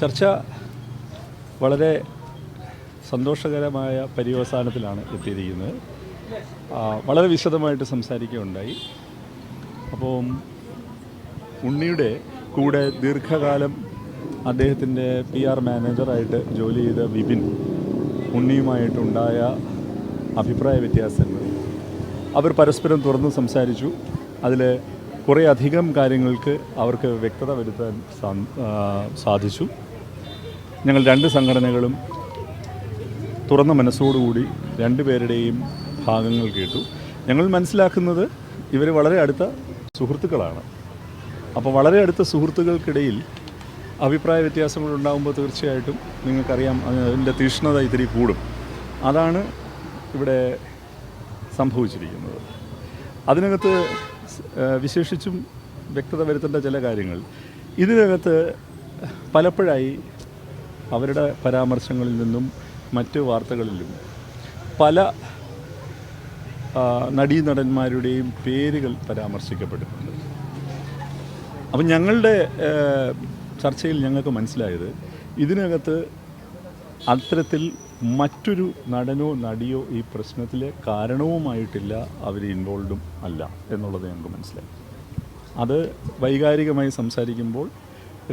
ചർച്ച വളരെ സന്തോഷകരമായ പര്യവസാനത്തിലാണ് എത്തിയിരിക്കുന്നത്. വളരെ വിശദമായിട്ട് സംസാരിക്കുകയുണ്ടായി. അപ്പോൾ ഉണ്ണിയുടെ കൂടെ ദീർഘകാലം അദ്ദേഹത്തിന്റെ പി ആർ മാനേജറായിട്ട് ജോലി ചെയ്ത വിപിൻ ഉണ്ണിയുമായിട്ടുണ്ടായ അഭിപ്രായ വ്യത്യാസങ്ങൾ. അവർ പരസ്പരം തുറന്ന് സംസാരിച്ചു. അതിൽ കുറേ അധികം കാര്യങ്ങൾക്ക് അവർക്ക് വ്യക്തത വരുത്താൻ സാധിച്ചു. ഞങ്ങൾ രണ്ട് സംഘടനകളും തുറന്ന മനസ്സോടുകൂടി രണ്ടുപേരുടെയും ഭാഗങ്ങൾ കേട്ടു. ഞങ്ങൾ മനസ്സിലാക്കുന്നത് ഇവർ വളരെ അടുത്ത സുഹൃത്തുക്കളാണ്. അപ്പോൾ വളരെ അടുത്ത സുഹൃത്തുക്കൾക്കിടയിൽ അഭിപ്രായ വ്യത്യാസങ്ങൾ ഉണ്ടാകുമ്പോൾ തീർച്ചയായിട്ടും നിങ്ങൾക്കറിയാം അതിന്റെ തീഷ്ണത ഇത്തിരി കൂടും. അതാണ് ഇവിടെ സംഭവിച്ചിരിക്കുന്നത്. അതിനകത്ത് വിശേഷിച്ചും വ്യക്തത വരുത്തേണ്ട ചില കാര്യങ്ങൾ. ഇതിനകത്ത് പലപ്പോഴായി അവരുടെ പരാമർശങ്ങളിൽ നിന്നും മറ്റ് വാർത്തകളിലും പല നടീനടന്മാരുടെയും പേരുകൾ പരാമർശിക്കപ്പെട്ടിട്ടുണ്ട്. അപ്പം ഞങ്ങളുടെ ചർച്ചയിൽ ഞങ്ങൾക്ക് മനസ്സിലായത് ഇതിനകത്ത് അത്തരത്തിൽ മറ്റൊരു നടനോ നടിയോ ഈ പ്രശ്നത്തിലെ കാരണവുമായിട്ടില്ല അവർ ഇൻവോൾഡും അല്ല എന്നുള്ളത് ഞങ്ങൾക്ക് മനസ്സിലായി. അത് വൈകാരികമായി സംസാരിക്കുമ്പോൾ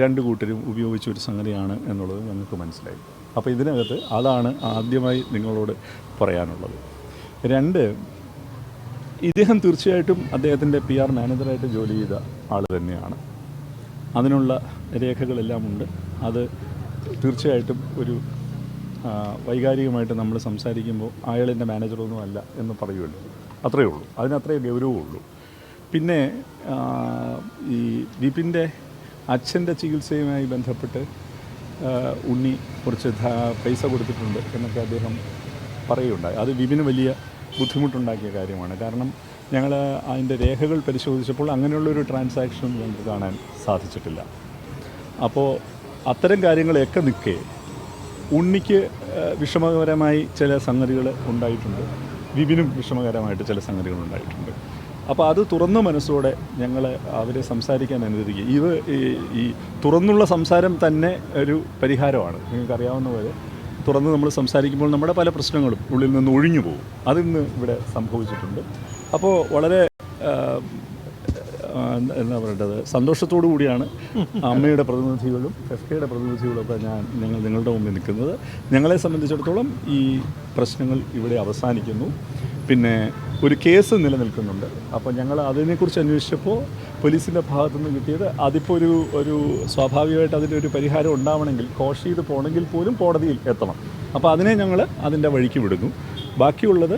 രണ്ട് കൂട്ടരും ഉപയോഗിച്ച ഒരു സംഗതിയാണ് എന്നുള്ളത് ഞങ്ങൾക്ക് മനസ്സിലായി. അപ്പോൾ ഇതിനകത്ത് അതാണ് ആദ്യമായി നിങ്ങളോട് പറയാനുള്ളത്. രണ്ട് ഇദ്ദേഹം തീർച്ചയായിട്ടും അദ്ദേഹത്തിന്റെ പി ആർ മാനേജറായിട്ട് ജോലി ചെയ്ത ആൾ തന്നെയാണ്. അതിനുള്ള രേഖകളെല്ലാം ഉണ്ട്. അത് തീർച്ചയായിട്ടും ഒരു വൈകാരികമായിട്ട് നമ്മൾ സംസാരിക്കുമ്പോൾ അയാളെന്റെ മാനേജറൊന്നും അല്ല എന്ന് പറയുമല്ലോ. അത്രയേ ഉള്ളൂ. അതിനത്രയേ ഗൗരവമുള്ളൂ. പിന്നെ ഈ വിപിന്റെ അച്ഛന്റെ ചികിത്സയുമായി ബന്ധപ്പെട്ട് ഉണ്ണി കുറച്ച് പൈസ കൊടുത്തിട്ടുണ്ട് എന്നൊക്കെ അദ്ദേഹം പറയുകയുണ്ടായി. അത് വിപിന് വലിയ ബുദ്ധിമുട്ടുണ്ടാക്കിയ കാര്യമാണ്. കാരണം ഞങ്ങൾ അതിന്റെ രേഖകൾ പരിശോധിച്ചപ്പോൾ അങ്ങനെയുള്ളൊരു ട്രാൻസാക്ഷൻ ഞങ്ങൾക്ക് കാണാൻ സാധിച്ചിട്ടില്ല. അപ്പോൾ അത്തരം കാര്യങ്ങളെയൊക്കെ നിൽക്കെ ഉണ്ണിക്ക് വിഷമകരമായി ചില സംഗതികൾ ഉണ്ടായിട്ടുണ്ട്. വിപിനും വിഷമകരമായിട്ട് ചില സംഗതികൾ ഉണ്ടായിട്ടുണ്ട്. അപ്പോൾ അത് തുറന്ന മനസ്സോടെ ഞങ്ങൾ അവരെ സംസാരിക്കാൻ അനുവദിക്കുക. ഇത് ഈ- തുറന്നുള്ള സംസാരം തന്നെ ഒരു പരിഹാരമാണ്. നിങ്ങൾക്കറിയാവുന്ന പോലെ തുറന്ന് നമ്മൾ സംസാരിക്കുമ്പോൾ നമ്മുടെ പല പ്രശ്നങ്ങളും ഉള്ളിൽ നിന്ന് ഒഴിഞ്ഞു പോകും. അതിന്ന് ഇവിടെ സംഭവിച്ചിട്ടുണ്ട്. അപ്പോൾ വളരെ എന്താ പറയേണ്ടത്? സന്തോഷത്തോടു കൂടിയാണ് അമ്മയുടെ പ്രതിനിധികളും എഫ് കെയുടെ പ്രതിനിധികളും ഒക്കെ ഞാൻ ഞങ്ങൾ നിങ്ങളുടെ മുമ്പിൽ നിൽക്കുന്നത്. ഞങ്ങളെ സംബന്ധിച്ചിടത്തോളം ഈ പ്രശ്നങ്ങൾ ഇവിടെ അവസാനിക്കുന്നു. പിന്നെ ഒരു കേസ് നിലനിൽക്കുന്നുണ്ട്. അപ്പോൾ ഞങ്ങൾ അതിനെക്കുറിച്ച് അന്വേഷിച്ചപ്പോൾ പോലീസിന്റെ ഭാഗത്തു നിന്ന് കിട്ടിയത് അതിപ്പോൾ ഒരു ഒരു സ്വാഭാവികമായിട്ട് അതിന്റെ ഒരു പരിഹാരം ഉണ്ടാവണമെങ്കിൽ കോഷ് ചെയ്ത് പോകണമെങ്കിൽ പോലും കോടതിയിൽ എത്തണം. അപ്പോൾ അതിനെ ഞങ്ങൾ അതിന്റെ വഴിക്ക് വിടുന്നു. ബാക്കിയുള്ളത്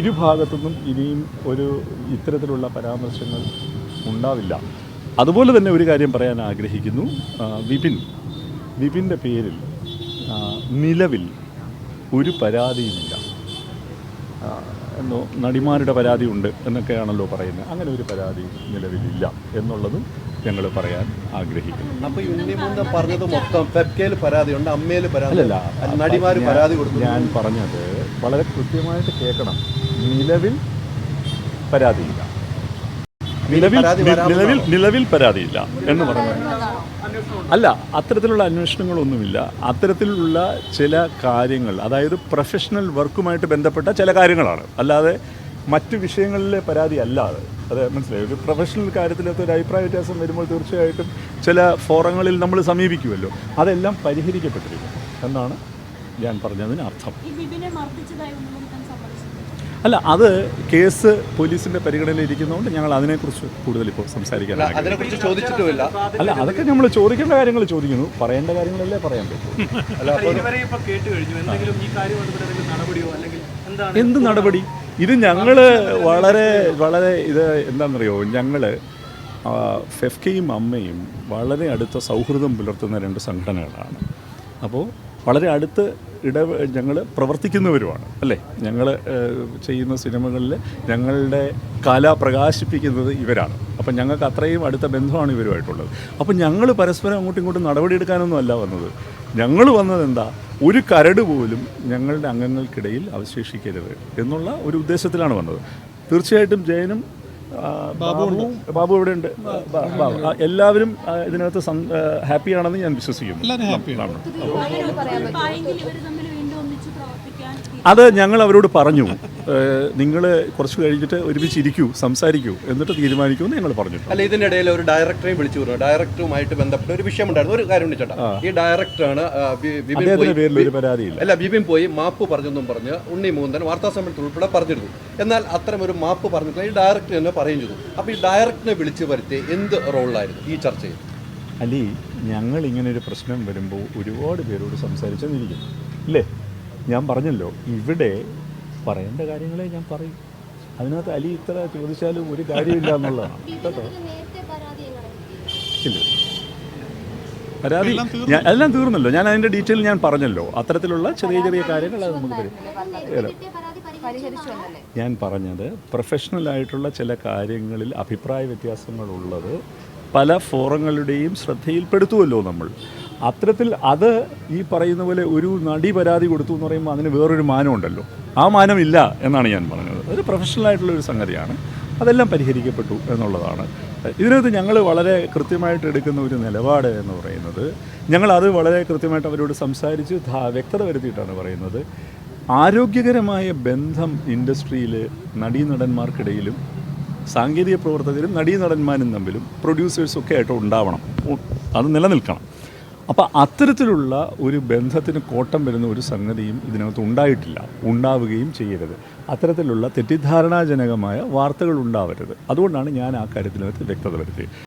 ഇരുഭാഗത്തുനിന്നും ഇനിയും ഒരു ഇത്തരത്തിലുള്ള പരാമർശങ്ങൾ ഉണ്ടാവില്ല. അതുപോലെ തന്നെ ഒരു കാര്യം പറയാൻ ആഗ്രഹിക്കുന്നു. വിപിൻ വിപിന്റെ പേരിൽ നിലവിൽ ഒരു പരാതിയുമില്ല. എന്നോ നടിമാരുടെ പരാതി ഉണ്ട് എന്നൊക്കെയാണല്ലോ പറയുന്നത്. അങ്ങനെ ഒരു പരാതി നിലവിലില്ല എന്നുള്ളതും ഞങ്ങൾ പറയാൻ ആഗ്രഹിക്കുന്നു. അപ്പോൾ ഉണ്ണിമുണ്ട പറഞ്ഞത് മൊത്തം പെപ്കയിൽ പരാതിയുണ്ട് അമ്മയിൽ പരാതി അല്ല നടിമാർ പരാതി കൊടുത്തു ഞാൻ പറഞ്ഞത് വളരെ കൃത്യമായിട്ട് കേൾക്കണം. നിലവിൽ പരാതിയില്ല. നിലവിൽ? നിലവിൽ നിലവിൽ പരാതിയില്ല എന്ന് പറഞ്ഞു അല്ല അത്തരത്തിലുള്ള അന്വേഷണങ്ങളൊന്നുമില്ല. അത്തരത്തിലുള്ള ചില കാര്യങ്ങൾ അതായത് പ്രൊഫഷണൽ വർക്കുമായിട്ട് ബന്ധപ്പെട്ട ചില കാര്യങ്ങളാണ്. അല്ലാതെ മറ്റു വിഷയങ്ങളിലെ പരാതി അല്ലാതെ. അത് മനസ്സിലായി? ഒരു പ്രൊഫഷണൽ കാര്യത്തിലൊക്കെ ഒരു അഭിപ്രായ വ്യത്യാസം വരുമ്പോൾ തീർച്ചയായിട്ടും ചില ഫോറങ്ങളിൽ നമ്മൾ സമീപിക്കുമല്ലോ. അതെല്ലാം പരിഹരിക്കപ്പെട്ടിരിക്കും എന്നാണ് ഞാൻ പറഞ്ഞതിന് അർത്ഥം അല്ല അത് കേസ് പോലീസിന്റെ പരിഗണനയിൽ ഇരിക്കുന്നതുകൊണ്ട് ഞങ്ങൾ അതിനെക്കുറിച്ച് കൂടുതൽ ഇപ്പോൾ സംസാരിക്കാൻ ആഗ്രഹിക്കുന്നു. അതിനെ കുറിച്ച് ചോദിച്ചിട്ടുമില്ല. അല്ല അതൊക്കെ നമ്മൾ ചോദിക്കേണ്ട കാര്യങ്ങൾ ചോദിക്കുന്നു. പറയേണ്ട കാര്യങ്ങളല്ലേ പറയാൻ പറ്റും. അല്ല അപ്പൊ ഇതുവരെ ഇപ്പൊ കേട്ട് കഴിഞ്ഞു. എന്തെങ്കിലും ഈ കാര്യം ബന്ധപ്പെട്ട് എന്തെങ്കിലും നടപടിയോ അല്ലെങ്കിൽ എന്താണ്? എന്ത് നടപടി? ഇത് ഞങ്ങൾ വളരെ വളരെ ഇത് എന്താണെന്നറിയോ? ഞങ്ങൾ ഫെഫ്കയും അമ്മയും വളരെ അടുത്ത സൗഹൃദം പുലർത്തുന്ന രണ്ട് സംഘടനകളാണ്. അപ്പോൾ വളരെ അടുത്ത് ഇട ഞങ്ങൾ പ്രവർത്തിക്കുന്നവരുമാണ് അല്ലേ? ഞങ്ങൾ ചെയ്യുന്ന സിനിമകളിൽ ഞങ്ങളുടെ കല പ്രകാശിപ്പിക്കുന്നത് ഇവരാണ്. അപ്പം ഞങ്ങൾക്ക് അത്രയും അടുത്ത ബന്ധമാണ് ഇവരുമായിട്ടുള്ളത്. അപ്പം ഞങ്ങൾ പരസ്പരം അങ്ങോട്ടും ഇങ്ങോട്ടും നടപടിയെടുക്കാനൊന്നും അല്ല വന്നത്. ഞങ്ങൾ വന്നത് എന്താ ഒരു കരട് പോലും ഞങ്ങളുടെ അംഗങ്ങൾക്കിടയിൽ അവശേഷിക്കരുത് എന്നുള്ള ഒരു ഉദ്ദേശത്തിലാണ് വന്നത്. തീർച്ചയായിട്ടും ജയനും ബാബു ബാബു ഇവിടെ ഉണ്ട് എല്ലാവരും ഇതിനകത്ത് ഹാപ്പിയാണെന്ന് ഞാൻ വിശ്വസിക്കുന്നു. ആണ്. ഉറപ്പായെങ്കിൽ ഇവർ തമ്മിൽ വീണ്ടും ഒന്നിച്ച് പ്രവർത്തിക്കാൻ അത് ഞങ്ങൾ അവരോട് പറഞ്ഞു. നിങ്ങൾ കുറച്ച് കഴിഞ്ഞിട്ട് ഒരുമിച്ച് ഇരിക്കൂ സംസാരിക്കൂ എന്നിട്ട് തീരുമാനിക്കൂ എന്ന് ഞങ്ങൾ പറഞ്ഞു അല്ല ഇതിന്റെ ഇടയിൽ ഒരു ഡയറക്ടറെയും വിളിച്ചു പറഞ്ഞു. ഡയറക്ടറുമായിട്ട് ബന്ധപ്പെട്ട ഒരു വിഷയം ഉണ്ടായിരുന്നു. ഒരു കാര്യം വിളിച്ചേട്ടാ ചേട്ടാ ഈ ഡയറക്ടറാണ് അല്ല ബിബിൻ പോയി മാപ്പ് പറഞ്ഞെന്നും പറഞ്ഞ് ഉണ്ണി മൂന്തൻ വാർത്താ സമ്മേളനത്തിൽ ഉൾപ്പെടെ പറഞ്ഞിരുന്നു. എന്നാൽ അത്തരം ഒരു മാപ്പ് പറഞ്ഞിട്ടില്ല ഈ ഡയറക്ടർ തന്നെ പറയും ചെയ്തു. അപ്പോൾ ഈ ഡയറക്ടറിനെ വിളിച്ചു വരുത്തി എന്ത് റോളിലായിരുന്നു ഈ ചർച്ചയിൽ അലി ഞങ്ങൾ ഇങ്ങനെ ഒരു പ്രശ്നം വരുമ്പോൾ ഒരുപാട് പേരോട് സംസാരിച്ചെന്നിരിക്കും അല്ലേ ഞാൻ പറഞ്ഞല്ലോ ഇവിടെ പറയേണ്ട കാര്യങ്ങളെ ഞാൻ പറയും. അതിനകത്ത് അലി ഇത്ര ചോദിച്ചാലും ഒരു കാര്യമില്ല എന്നുള്ളതാണ്. കേട്ടോ? പരാതി ഇല്ല. പരാതി ഞാൻ എല്ലാം തീർന്നല്ലോ. ഞാൻ അതിന്റെ ഡീറ്റെയിൽ ഞാൻ പറഞ്ഞല്ലോ. അത്തരത്തിലുള്ള ചെറിയ ചെറിയ കാര്യങ്ങൾ അത് നമുക്ക് തരും. പരിഹരിച്ചു എന്നല്ലേ? ഞാൻ പറഞ്ഞത് പ്രൊഫഷണൽ ആയിട്ടുള്ള ചില കാര്യങ്ങളിൽ അഭിപ്രായ വ്യത്യാസങ്ങളുള്ളത് പല ഫോറങ്ങളുടെയും ശ്രദ്ധയിൽപ്പെടുത്തുമല്ലോ നമ്മൾ. അത്തരത്തിൽ അത് ഈ പറയുന്ന പോലെ ഒരു നടി പരാതി കൊടുത്തു എന്ന് പറയുമ്പോൾ അതിന് വേറൊരു മാനമുണ്ടല്ലോ. ആ മാനം ഇല്ല എന്നാണ് ഞാൻ പറഞ്ഞത്. ഒരു പ്രൊഫഷണൽ ആയിട്ടുള്ള ഒരു സംഗതിയാണ്. അതെല്ലാം പരിഹരിക്കപ്പെട്ടു എന്നുള്ളതാണ്. ഇതിനകത്ത് ഞങ്ങൾ വളരെ കൃത്യമായിട്ട് എടുക്കുന്ന ഒരു നിലപാട് എന്ന് പറയുന്നത് ഞങ്ങൾ അത് വളരെ കൃത്യമായിട്ട് അവരോട് സംസാരിച്ച് വ്യക്തത വരുത്തിയിട്ടാണ് പറയുന്നത്. ആരോഗ്യകരമായ ബന്ധം ഇൻഡസ്ട്രിയിൽ നടീനടന്മാർക്കിടയിലും സാങ്കേതിക പ്രവർത്തകരും നടീനടന്മാരും തമ്മിലും പ്രൊഡ്യൂസേഴ്സൊക്കെ ആയിട്ട് ഉണ്ടാവണം. അത് നിലനിൽക്കണം. അപ്പോൾ അത്തരത്തിലുള്ള ഒരു ബന്ധത്തിന് കോട്ടം വരുന്ന ഒരു സംഗതിയും ഇതിനകത്ത് ഉണ്ടായിട്ടില്ല. ഉണ്ടാവുകയും ചെയ്യരുത്. അത്തരത്തിലുള്ള തെറ്റിദ്ധാരണാജനകമായ വാർത്തകൾ ഉണ്ടാവരുത്. അതുകൊണ്ടാണ് ഞാൻ ആ കാര്യത്തിനകത്ത് വ്യക്തത വരുത്തിയത്.